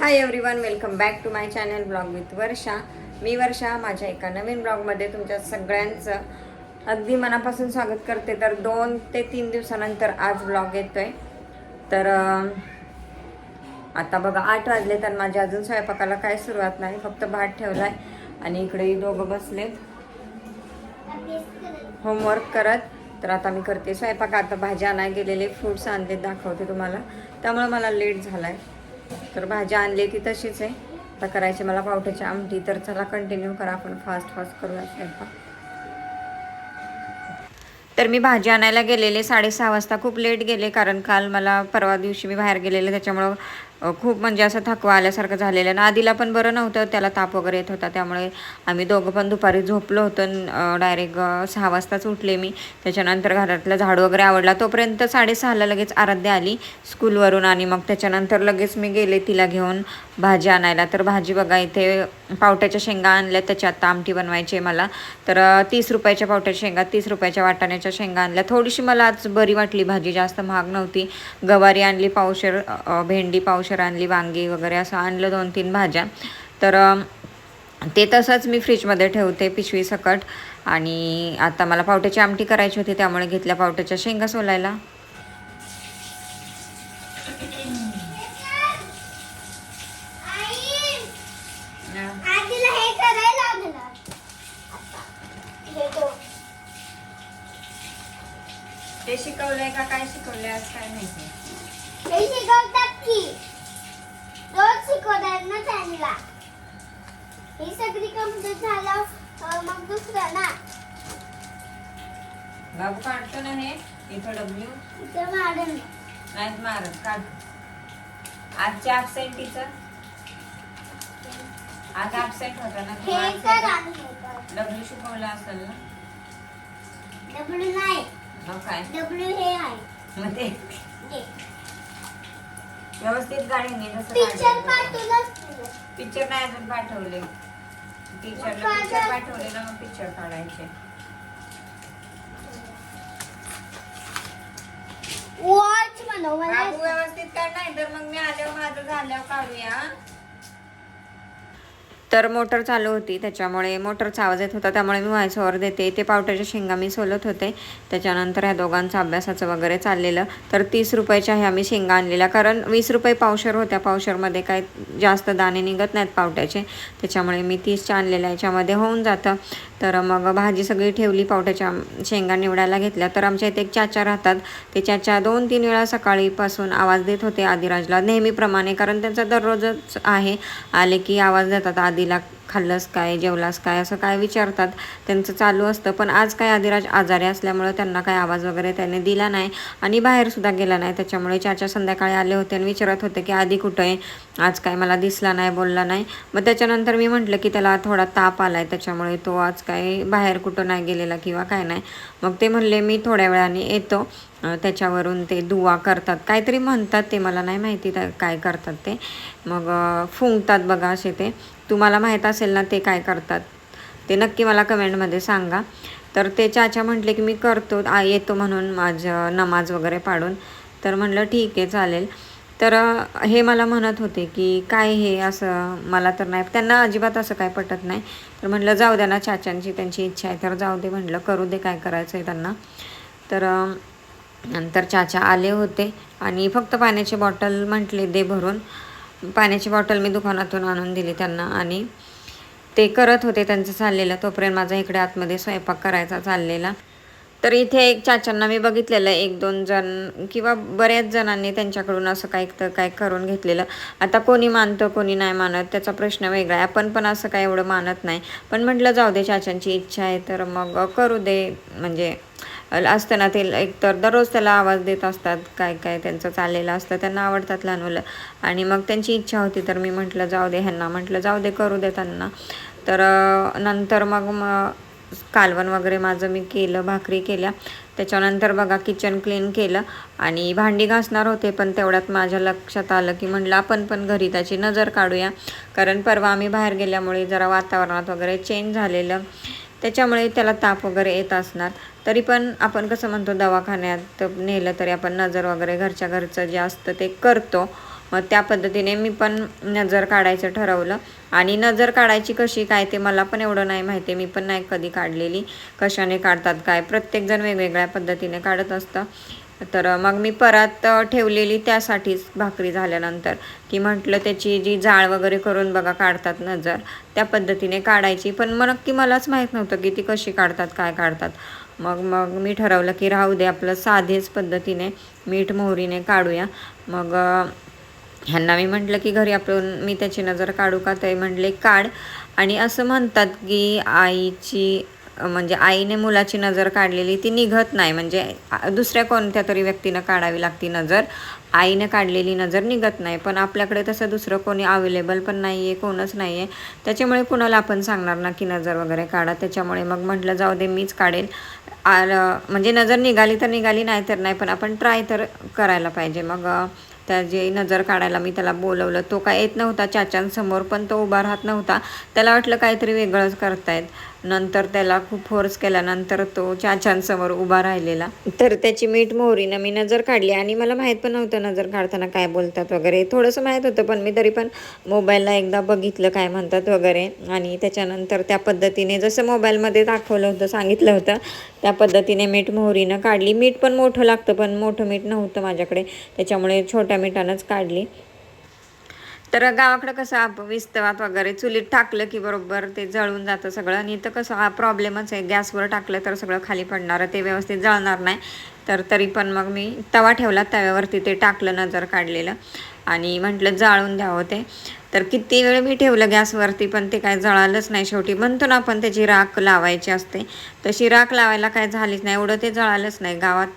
Hi everyone welcome back to my channel blog with Varsha मी वर्षा माझ्या एका नवीन ब्लॉगमध्ये तुमच्या सगळ्यांचं अगदी मनापासून स्वागत करते. तर दोन ते तीन दिवसानंतर आज ब्लॉग येतो आहे तर आता बघा आठ वाजले तर माझ्या अजून स्वयंपाकाला काय सुरुवात नाही फक्त भात ठेवला आहे आणि इकडे दोघं बसलेत. होमवर्क करत. तर आता मी करते स्वयंपाक. आता भाज्या आणाय गेलेले फ्रुट्स आणले दाखवते तुम्हाला. त्यामुळे मला लेट झाला आहे तर भाजी आणली ती तशीच आहे. आता करायची मला पावट्याची आमटी तर चला कंटिन्यू करा आपण. फास्ट फास्ट करूया स्वयंपाक. तर मी भाजी आणायला गेलेले साडेसहा वाजता. खूप लेट गेले कारण काल मला परवा दिवशी मी बाहेर गेलेले त्याच्यामुळं खूप म्हणजे असं थकवा आल्यासारखं झालेलं. आणि आधीला पण बरं नव्हतं त्याला ताप वगैरे येत होता. त्यामुळे आम्ही दोघं पण दुपारी झोपलो होतो डायरेक्ट सहा वाजताच उठले मी. त्याच्यानंतर घरातलं झाड वगैरे आवडला. तोपर्यंत साडेसहाला लगेच आराध्या आली स्कूलवरून आणि मग त्याच्यानंतर लगेच मी गेले तिला घेऊन भाजी आणायला. तर भाजी बघा इथे पावट्याच्या शेंगा आणल्या. त्याच्यात आता आमटी बनवायची आहे मला. तर तीस रुपयाच्या पावट्याच्या शेंगा तीस रुपयाच्या वाटाण्याच्या शेंगा आणल्या. थोडीशी मला आज बरी वाटली. भाजी जास्त महाग नव्हती. गवारी आणली पावशर भेंडी पावशेर आणली वांगी वगैरे असं आणलं दोन तीन भाज्या तर ते तसंच मी फ्रीजमध्ये ठेवते पिशवी सकट आणि आता मला पावट्याची आमटी करायची होती त्यामुळे घेतल्या पावट्याच्या शेंगा सोलायला हे. हे तो. ते शिकवलंय का काय शिकवलंय आज काय माहिती शिकवतात ना त्यांना. ही सगळी कंप्लीट झालं अं, मग दुसरं ना? बाबू काढतो ना हे इथं डब्ल्यू. इथं मॅडम नाहीत मारत काढ. आजच्या ॲबसेंटीचं आज ॲबसेंट होता ना हे आणि हे कर डब्ल्यू शिकवलं असेल ना? डब्ल्यू नाही. मग काय? डब्ल्यू हे आहे. मग ते. व्यवस्थित गाडीने जसं पिक्चर पाठवलंच तुला. पिक्चर नाही अजून पाठवले. मग पिक्चर. पाठवले ना मग पिक्चर काढायचे. वॉच मला. व्यवस्थित काढ नाही तर मग मी आल्यावर माझं झाल्यावर काढूया. तर मोटर चालू होती त्याच्यामुळे मोटरचा आवाज येत होता त्यामुळे मी व्हॉइस ओव्हर देते. ते पावट्याच्या शेंगा मी सोलत होते. त्याच्यानंतर ह्या दोघांचं अभ्यासाचं वगैरे चाललेलं. तर तीस रुपयाच्या ह्या मी शेंगा आणलेल्या. कारण वीस रुपये पावशर होत्या. पावशरमध्ये काय जास्त दाणे निघत नाहीत पावट्याचे. त्याच्यामुळे मी तीसच्या आणलेल्या. याच्यामध्ये होऊन जातं. तर मग भाजी सगळी ठेवली पावट्याच्या शेंगा निवडायला घेतल्या. तर आमच्या इथे एक चाचा राहतात. ते चाचा दोन तीन वेळा सकाळीपासून आवाज देत होते आदिराजला नेहमीप्रमाणे. कारण त्यांचा दररोजच आहे. आले की आवाज देतात. दिला खाल्लंस काय जेवलास काय असं काय विचारतात. त्यांचं चालू असतं. पण आज काय आदिराज आजारी असल्यामुळं त्यांना काय आवाज वगैरे त्याने दिला नाही. आणि बाहेरसुद्धा गेला नाही. त्याच्यामुळे चाचा संध्याकाळी आले होते आणि विचारत होते की आधी कुठं आहे? आज काय मला दिसला नाही बोलला नाही. मग त्याच्यानंतर मी म्हटलं की त्याला थोडा ताप आला आहे त्याच्यामुळे तो आज काय बाहेर कुठं नाही गेलेला किंवा काय नाही. मग ते म्हणले मी थोड्या वेळाने येतो. त्याच्यावरून ते दुवा करतात. काहीतरी म्हणतात ते मला नाही माहिती त्या- काय करतात ते. मग फुंकतात बघा असे ते. तुम्हाला माहीत असेल ना ते काय करतात. ते नक्की मला कमेंटमध्ये सांगा. तर ते चाचा म्हटले की मी करतो आ येतो म्हणून माझं नमाज वगैरे पाडून. तर म्हणलं ठीक आहे चालेल. तर हे मला म्हणत होते की काय हे असं मला तर नाही त्यांना अजिबात असं काय पटत नाही. तर म्हटलं जाऊ द्या ना चाचांची त्यांची इच्छा आहे तर जाऊ दे म्हटलं करू दे काय करायचं आहे त्यांना. तर नंतर चाचा आले होते आणि फक्त पाण्याची बॉटल म्हटले दे भरून. पाण्याची बॉटल मी दुकानातून आणून दिली त्यांना आणि ते करत होते त्यांचं चाललेलं. तोपर्यंत माझा इकडे आतमध्ये स्वयंपाक करायचा चाललेला. तर इथे एक चाचांना मी बघितलेलं. एक दोन जण किंवा बऱ्याच जणांनी त्यांच्याकडून असं काही तर काय करून घेतलेलं. आता कोणी मानतं कोणी नाही मानत त्याचा प्रश्न वेगळा आहे. आपण पण असं काय एवढं मानत नाही. पण म्हटलं जाऊ दे चाचांची इच्छा आहे तर मग करू दे. म्हणजे असतं ना ते एक तर दररोज त्याला आवाज देत असतात काय काय त्यांचं चाललेलं असतं त्यांना आवडतात लहान मुलं. आणि मग त्यांची इच्छा होती तर मी म्हटलं जाऊ दे ह्यांना म्हटलं जाऊ दे करू दे त्यांना. तर नंतर मग मग कालवण वगैरे माझं मी केलं भाकरी केल्या. त्याच्यानंतर बघा किचन क्लीन केलं. आणि भांडी घासणार होते पण तेवढ्यात माझ्या लक्षात आलं की म्हटलं आपण पण घरी त्याची नजर काढूया. कारण परवा आम्ही बाहेर गेल्यामुळे जरा वातावरणात वगैरे चेंज झालेलं. त्याच्यामुळे त्याला ताप वगैरे येत असणार. तरी पण आपण कसं म्हणतो दवाखान्यात नेलं तरी आपण नजर वगैरे घरच्या घरचं जे असतं ते करतो. मग त्या पद्धतीने मी पण नजर काढायचं ठरवलं. आणि नजर काढायची कशी काय ते मला पण एवढं नाही माहिती. मी पण नाही कधी काढलेली. कशाने काढतात काय? प्रत्येकजण वेगवेगळ्या पद्धतीने काढत असतं. तर मग मी परत ठेवलेली त्यासाठीच भाकरी झाल्यानंतर. की म्हटलं त्याची जी जाळ वगैरे करून बघा काढतात नजर. त्या पद्धतीने काढायची. पण मग नक्की मलाच माहीत नव्हतं की ती कशी काढतात काय काढतात. मग मग मी ठरवलं की राहू दे आपलं साधेच पद्धतीने मीठ मोहरीने काढूया. मग ह्यांना मी म्हटलं की घरी आपण मी त्याची नजर काढू का? ते म्हटले काढ. आणि असं म्हणतात की आईची म्हणजे आईने मुलाची नजर काढलेली ती निघत नाही. म्हणजे दुसऱ्या कोणत्या तरी व्यक्तीनं काढावी लागती नजर. आईने काढलेली नजर निघत नाही. पण आपल्याकडे तसं दुसरं कोणी अवेलेबल पण नाही आहे कोणच नाही आहे त्याच्यामुळे कुणाला आपण सांगणार ना की नजर वगैरे काढा. त्याच्यामुळे मग म्हटलं जाऊ दे मीच काढेल. आलं म्हणजे नजर निघाली तर निघाली नाही तर नाही पण आपण ट्राय तर करायला पाहिजे. मग त्याची नजर काढायला मी त्याला बोलवलं. तो काय येत नव्हता चाचांसमोर पण तो उभा राहत नव्हता. त्याला वाटलं काहीतरी वेगळंच करतायत. नंतर त्याला खूप फोर्स केल्यानंतर तो चाचांसमोर उभा राहिलेला. तर त्याची मीठ मोहरीनं मी नजर काढली. आणि मला माहीत पण नव्हतं नजर काढताना काय बोलतात वगैरे. थोडंसं माहीत होतं पण मी तरी पण मोबाईलला एकदा बघितलं काय म्हणतात वगैरे. आणि त्याच्यानंतर त्या पद्धतीने जसं मोबाईलमध्ये दाखवलं होतं सांगितलं होतं त्या पद्धतीने मीठ मोहरीनं काढली. मीठ पण मोठं लागतं पण मोठं मीठ नव्हतं माझ्याकडे. त्याच्यामुळे छोट्या मिठानंच काढली. तर गावाकडं कसं आप विस्तवात वगैरे चुलीत टाकलं की बरोबर ते जळून जातं सगळं. आणि इथं कसं हा प्रॉब्लेमच आहे. गॅसवर टाकलं तर सगळं खाली पडणार ते व्यवस्थित जळणार नाही. तर तरी पण मग मी तवा ठेवला तव्यावरती ते टाकलं नजर काढलेलं. आणि म्हटलं जाळून द्यावं ते. तर किती वेळ मी ठेवलं गॅसवरती पण ते काय जळालंच नाही शेवटी. म्हणतो ना आपण त्याची राख लावायची असते. तशी राख लावायला काय झालीच नाही. एवढं ते जळालंच नाही. गावात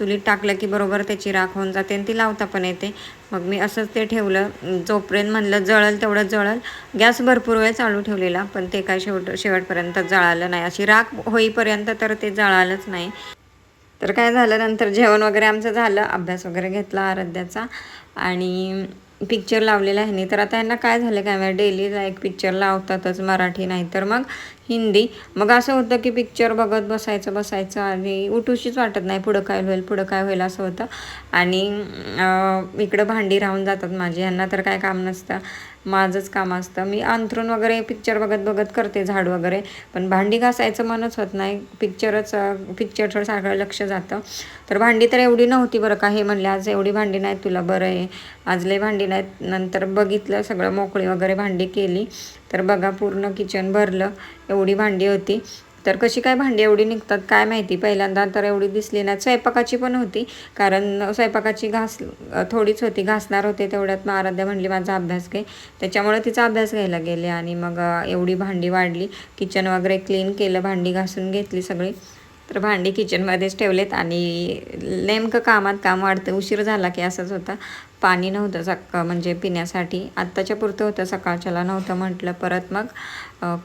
चुलीत टाकलं की बरोबर त्याची राख होऊन जाते आणि ती लावता पण येते. मग मी असंच ते ठेवलं. जोपर्यंत म्हणलं जळल तेवढं जळल. गॅस भरपूर वेळ चालू ठेवलेला पण ते काय शेवट शेवटपर्यंत जळालं नाही. अशी राख होईपर्यंत तर ते जळालंच नाही. तर काय झालं? नंतर जेवण वगैरे आमचं झालं. अभ्यास वगैरे घेतला आराध्याचा. आणि पिक्चर लावलेला आहे तर आता यांना काय झालं? काय माहिती? डेलीला एक पिक्चर लावतातच मराठी नाही तर मग हिंदी. मग असं होतं की पिक्चर बघत बसायचं बसायचं आणि उठूशीच वाटत नाही पुढं काय होईल पुढं काय होईल असं होतं. आणि इकडं भांडी राहून जातात माझी. ह्यांना तर काय काम नसतं. माझंच काम असतं. मी अंथरून वगैरे पिक्चर बघत बघत करते झाड वगैरे. पण भांडी घासायचं मनच होत नाही. पिक्चरच पिक्चरचं सारखं लक्ष जातं. तर भांडी तर एवढी नव्हती बरं का. हे म्हणले आज एवढी भांडी नाहीत तुला बरं आहे. आज लय भांडी नाहीत. नंतर बघितलं सगळं मोकळी वगैरे भांडी केली. तर बघा पूर्ण किचन भरलं एवढी भांडी होती. तर कशी काय भांडी एवढी निघतात काय माहिती? पहिल्यांदा तर एवढी दिसली नाही. स्वयंपाकाची पण होती कारण स्वयंपाकाची घास थोडीच होती. घासणार होते तेवढ्यात मग आराध्या म्हणली माझा अभ्यास घे. त्याच्यामुळे तिचा अभ्यास घ्यायला गेले आणि मग एवढी भांडी वाढली. किचन वगैरे क्लीन केलं भांडी घासून घेतली सगळी. तर भांडी किचनमध्येच ठेवलेत आणि नेमकं कामात काम वाढतं. उशीर झाला की असंच होता. पाणी नव्हतं सक म्हणजे पिण्यासाठी. आत्ताच्या पुरतं होतं सकाळच्याला नव्हतं म्हटलं. परत मग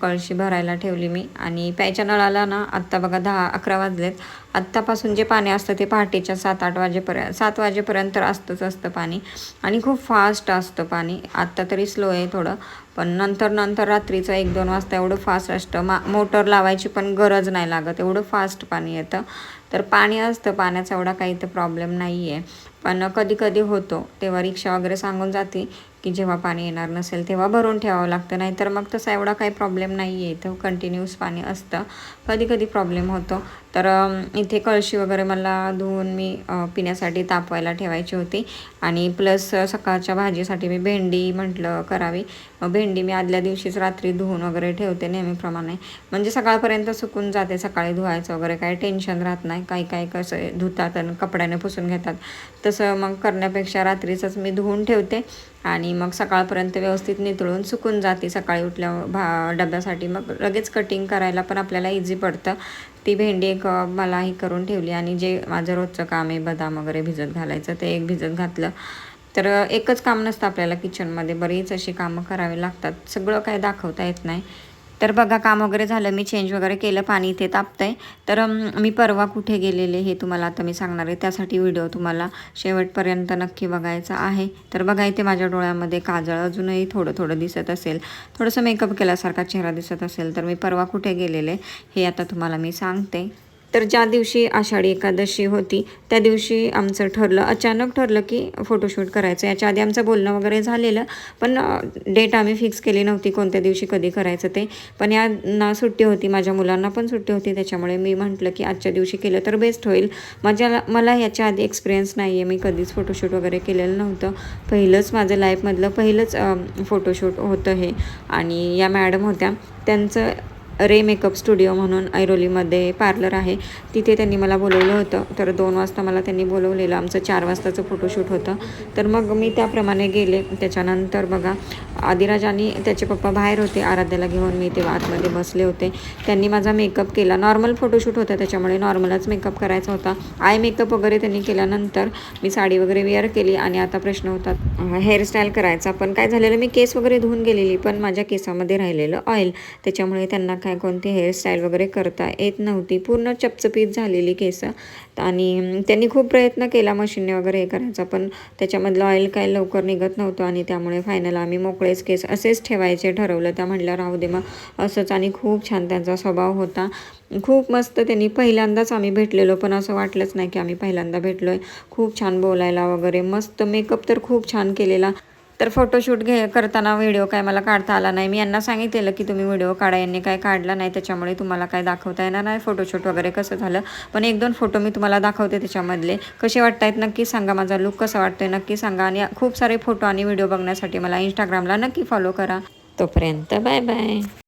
कळशी भरायला ठेवली मी. आणि प्यायच्या नळाला ना आत्ता बघा दहा अकरा वाजलेत. आत्तापासून जे पाणी असतं ते पहाटेच्या सात आठ वाजेपर्यंत सात वाजेपर्यंत असतंच असतं पाणी. आणि खूप फास्ट असतं पाणी. आत्ता तरी स्लो आहे थोडं. पण नंतर नंतर रात्रीचं एक दोन वाजता एवढं फास्ट असतं. मा मोटर लावायची पण गरज नाही लागत. एवढं फास्ट पाणी येतं. तर पाणी असतं पाण्याचा एवढा काही तर प्रॉब्लेम नाही आहे पण कधी कधी होतो. तेव्हा रिक्षा वगैरे सांगून जाते. की जेव्हा पाणी येणार नसेल तेव्हा भरून ठेवावं लागतं. नाही तर मग तसा एवढा काही प्रॉब्लेम नाही आहे इथं कंटिन्यूस पाणी असतं. कधी कधी प्रॉब्लेम होतो. तर इथे कळशी वगैरे मला धुवून मी पिण्यासाठी तापवायला ठेवायची होती. आणि प्लस सकाळच्या भाजीसाठी मी भेंडी म्हटलं करावी. मग भेंडी मी आदल्या दिवशीच रात्री धुवून वगैरे ठेवते नेहमीप्रमाणे. म्हणजे सकाळपर्यंत सुकून जाते. सकाळी धुवायचं वगैरे काही टेन्शन राहत नाही. काही काही कसं धुतात आणि कपड्याने पुसून घेतात. तसं मग करण्यापेक्षा रात्रीचंच मी धुवून ठेवते. आणि मग सकाळपर्यंत व्यवस्थित नितळून सुकून जाते सकाळी उठल्या भा डब्यासाठी. मग लगेच कटिंग करायला पण आपल्याला इझी पडतं. ती भेंडी एक मला ही करून ठेवली आणि जे माझं रोजचं काम आहे बदाम वगैरे भिजत घालायचं ते एक भिजत घातलं. तर एकच काम नसतं आपल्याला किचनमध्ये बरीच अशी कामं करावी लागतात. सगळं काय दाखवता येत नाही. तर बघा काम वगैरे झालं. मी चेंज वगैरे केलं पाणी इथे तापतंय. तर मी परवा कुठे गेलेले हे तुम्हाला आता मी सांगणार आहे. त्यासाठी व्हिडिओ तुम्हाला शेवटपर्यंत नक्की बघायचा आहे. तर बघा इथे माझ्या डोळ्यामध्ये काजळ अजूनही थोडं थोडं दिसत असेल. थोडंसं मेकअप केल्यासारखा चेहरा दिसत असेल. तर मी परवा कुठे गेलेले हे आता तुम्हाला मी सांगते. तर ज्या दिवशी आषाढी एकादशी होती त्या दिवशी आमचं ठरलं अचानक ठरलं की फोटोशूट करायचं. याच्या आधी आमचं बोलणं वगैरे झालेलं पण डेट आम्ही फिक्स केली नव्हती कोणत्या दिवशी कधी करायचं ते. पण यांना सुट्टी होती माझ्या मुलांना पण सुट्टी होती त्याच्यामुळे मी म्हटलं की आजच्या दिवशी केलं तर बेस्ट होईल. माझ्या मला याच्या आधी एक्सपिरियन्स नाही आहे मी कधीच फोटोशूट वगैरे केलेलं नव्हतं. पहिलंच माझं लाईफमधलं पहिलंच फोटोशूट होतं हे. आणि या मॅडम होत्या त्यांचं रे मेकअप स्टुडिओ म्हणून ऐरोलीमध्ये पार्लर आहे. तिथे त्यांनी मला बोलवलं होतं. तर दोन वाजता मला त्यांनी बोलवलेलं. आमचं चार वाजताचं फोटोशूट होतं. तर मग मी त्याप्रमाणे गेले. त्याच्यानंतर बघा आदिराज आणि त्याचे पप्पा बाहेर होते. आराध्याला घेऊन मी तेव्हा आतमध्ये बसले होते. त्यांनी माझा मेकअप केला. नॉर्मल फोटोशूट होता त्याच्यामुळे नॉर्मलच मेकअप करायचा होता. आय मेकअप वगैरे त्यांनी केल्यानंतर मी साडी वगैरे वेअर केली आणि आता प्रश्न होता हेअरस्टाईल करायचा. पण काय झालेलं? मी केस वगैरे धुवून गेलेली पण माझ्या केसामध्ये राहिलेलं ऑइल त्याच्यामुळे त्यांना काय कोणती हेअरस्टाईल वगैरे करता येत नव्हती. पूर्ण चपचपीत झालेली केस. आणि त्यांनी खूप प्रयत्न केला मशीनने वगैरे हे करायचा पण त्याच्यामधलं ऑइल काय लवकर निघत नव्हतं आणि त्यामुळे फायनल आम्ही मोकळेच केस असेच ठेवायचे ठरवलं. त्या म्हटलं राहू दे मग. असंच आणि खूप छान त्यांचा स्वभाव होता. खूप मस्त त्यांनी पहिल्यांदाच आम्ही भेटलेलो पण असं वाटलंच नाही की आम्ही पहिल्यांदा भेटलो आहे खूप छान बोलायला वगैरे मस्त मेकअप तर खूप छान केलेला. तर फोटोशूट घे करताना व्हिडिओ काय मला काढता आला नाही. मी यांना सांगितलेलं की तुम्ही व्हिडिओ काढा यांनी काय काढला नाही त्याच्यामुळे तुम्हाला काय दाखवता येणार नाही. फोटोशूट वगैरे कसं झालं? पण एक दोन फोटो मी तुम्हाला दाखवते त्याच्यामधले. कसे वाटतायत नक्की सांगा माझा लुक कसा वाटतोय नक्की सांगा. आणि खूप सारे फोटो आणि व्हिडिओ बघण्यासाठी मला इंस्टाग्रामला नक्की फॉलो करा. तोपर्यंत बाय बाय.